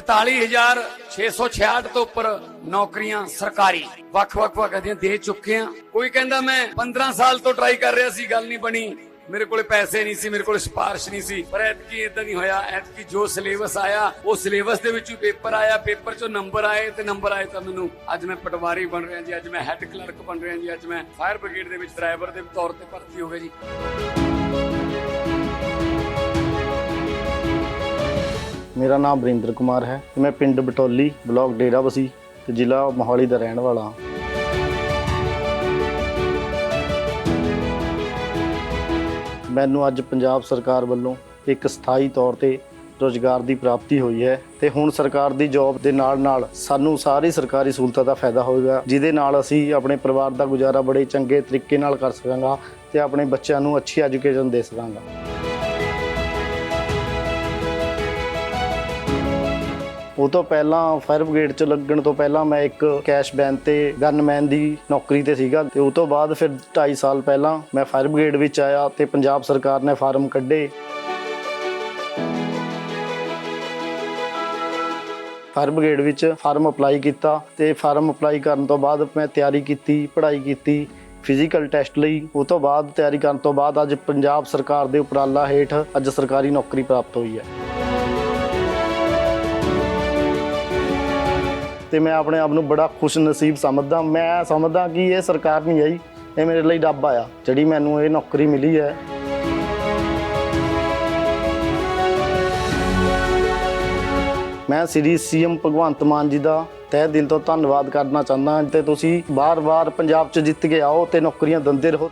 44666 ਤੋਂ ਉੱਪਰ ਨੌਕਰੀਆਂ ਸਰਕਾਰੀ। ਵੱਖ-ਵੱਖ ਵਗਾਂ ਦੀਆਂ ਦੇ ਚੁੱਕੇ ਆ। ਕੋਈ ਕਹਿੰਦਾ ਮੈਂ 15 ਸਾਲ ਤੋਂ ਟਰਾਈ ਕਰ ਰਿਹਾ ਸੀ, ਗੱਲ ਨਹੀਂ ਬਣੀ। ਮੇਰੇ ਕੋਲੇ ਪੈਸੇ ਨਹੀਂ ਸੀ, ਮੇਰੇ ਕੋਲੇ ਸਿਫਾਰਿਸ਼ ਨਹੀਂ ਸੀ। ਪਰ ਐਤਕੀ ਇਦਾਂ ਨਹੀਂ ਹੋਇਆ। ਐਤਕੀ ਜੋ ਸਿਲੇਬਸ ਆਇਆ, ਉਹ ਸਿਲੇਬਸ ਦੇ ਵਿੱਚੋਂ ਪੇਪਰ ਆਇਆ। ਪੇਪਰ ਚੋਂ ਨੰਬਰ ਆਏ ਤੇ ਨੰਬਰ ਆਏ ਤਾਂ ਮੈਨੂੰ ਅੱਜ ਮੈਂ ਪਟਵਾਰੀ ਬਣ ਰਿਹਾ ਜੀ, ਅੱਜ ਮੈਂ ਹੈੱਡ ਕਲਰਕ ਬਣ ਰਿਹਾ ਜੀ, ਅੱਜ ਮੈਂ ਫਾਇਰ ਬ੍ਰਿਗੇਡ ਦੇ ਵਿੱਚ ਡਰਾਈਵਰ ਦੇ ਤੌਰ ਤੇ ਭਰਤੀ ਹੋ ਗਿਆ ਜੀ। ਮੇਰਾ ਨਾਮ ਬਰਿੰਦਰ ਕੁਮਾਰ ਹੈ ਤੇ ਮੈਂ ਪਿੰਡ ਬਟੋਲੀ ਬਲਾਕ ਡੇਰਾਬਸੀ ਤੇ ਜ਼ਿਲ੍ਹਾ ਮੋਹਾਲੀ ਦਾ ਰਹਿਣ ਵਾਲਾ ਹਾਂ। ਮੈਨੂੰ ਅੱਜ ਪੰਜਾਬ ਸਰਕਾਰ ਵੱਲੋਂ ਇੱਕ ਸਥਾਈ ਤੌਰ ਤੇ ਰੋਜ਼ਗਾਰ ਦੀ ਪ੍ਰਾਪਤੀ ਹੋਈ ਹੈ ਤੇ ਹੁਣ ਸਰਕਾਰ ਦੀ ਜੌਬ ਦੇ ਨਾਲ ਨਾਲ ਸਾਨੂੰ ਸਾਰੀ ਸਰਕਾਰੀ ਸਹੂਲਤਾਂ ਦਾ ਫਾਇਦਾ ਹੋਵੇਗਾ, ਜਿਹਦੇ ਨਾਲ ਅਸੀਂ ਆਪਣੇ ਪਰਿਵਾਰ ਦਾ ਗੁਜ਼ਾਰਾ ਬੜੇ ਚੰਗੇ ਤਰੀਕੇ ਨਾਲ ਕਰ ਸਕਾਂਗਾ ਤੇ ਆਪਣੇ ਬੱਚਿਆਂ ਨੂੰ ਅੱਛੀ ਐਜੂਕੇਸ਼ਨ ਦੇ ਸਕਾਂਗਾ। ਉਹ ਤੋਂ ਪਹਿਲਾਂ ਫਾਇਰ ਬ੍ਰਿਗੇਡ ਚ ਲੱਗਣ ਤੋਂ ਪਹਿਲਾਂ ਮੈਂ ਇੱਕ ਕੈਸ਼ ਬੈਨ ਤੇ ਗਨਮੈਨ ਦੀ ਨੌਕਰੀ ਤੇ ਸੀਗਾ ਤੇ ਉਹ ਤੋਂ ਬਾਅਦ ਫਿਰ 2.5 ਸਾਲ ਪਹਿਲਾਂ ਮੈਂ ਫਾਇਰ ਬ੍ਰਿਗੇਡ ਵਿੱਚ ਆਇਆ ਤੇ ਪੰਜਾਬ ਸਰਕਾਰ ਨੇ ਫਾਰਮ ਕੱਢੇ। ਫਾਇਰ ਬ੍ਰਿਗੇਡ ਵਿੱਚ ਫਾਰਮ ਅਪਲਾਈ ਕੀਤਾ ਤੇ ਫਾਰਮ ਅਪਲਾਈ ਕਰਨ ਤੋਂ ਬਾਅਦ ਮੈਂ ਤਿਆਰੀ ਕੀਤੀ, ਪੜ੍ਹਾਈ ਕੀਤੀ ਫਿਜ਼ੀਕਲ ਟੈਸਟ ਲਈ। ਉਹ ਤੋਂ ਬਾਅਦ ਤਿਆਰੀ ਕਰਨ ਤੋਂ ਬਾਅਦ ਅੱਜ ਪੰਜਾਬ ਸਰਕਾਰ ਦੇ ਉਪਰਾਲਾ ਹੇਠ ਅੱਜ ਸਰਕਾਰੀ ਨੌਕਰੀ ਪ੍ਰਾਪਤ ਹੋਈ ਹੈ। ਤੇ ਮੈਂ ਆਪਣੇ ਆਪ ਨੂੰ ਬੜਾ ਖੁਸ਼ ਨਸੀਬ ਸਮਝਦਾ। ਮੈਂ ਸਮਝਦਾ ਕਿ ਇਹ ਸਰਕਾਰ ਨਹੀਂ ਆਈ, ਇਹ ਮੇਰੇ ਲਈ ਰੱਬ ਆਇਆ, ਜਿਹੜੀ ਮੈਨੂੰ ਇਹ ਨੌਕਰੀ ਮਿਲੀ ਹੈ। ਮੈਂ ਸ੍ਰੀ ਸੀਐਮ ਭਗਵੰਤ ਮਾਨ ਜੀ ਦਾ ਤਹਿ ਦਿਲ ਤੋਂ ਧੰਨਵਾਦ ਕਰਨਾ ਚਾਹੁੰਦਾ ਤੇ ਤੁਸੀਂ ਬਾਰ-ਬਾਰ ਪੰਜਾਬ 'ਚ ਜਿੱਤ ਕੇ ਆਓ ਤੇ ਨੌਕਰੀਆਂ ਦਿੰਦੇ ਰਹੋ।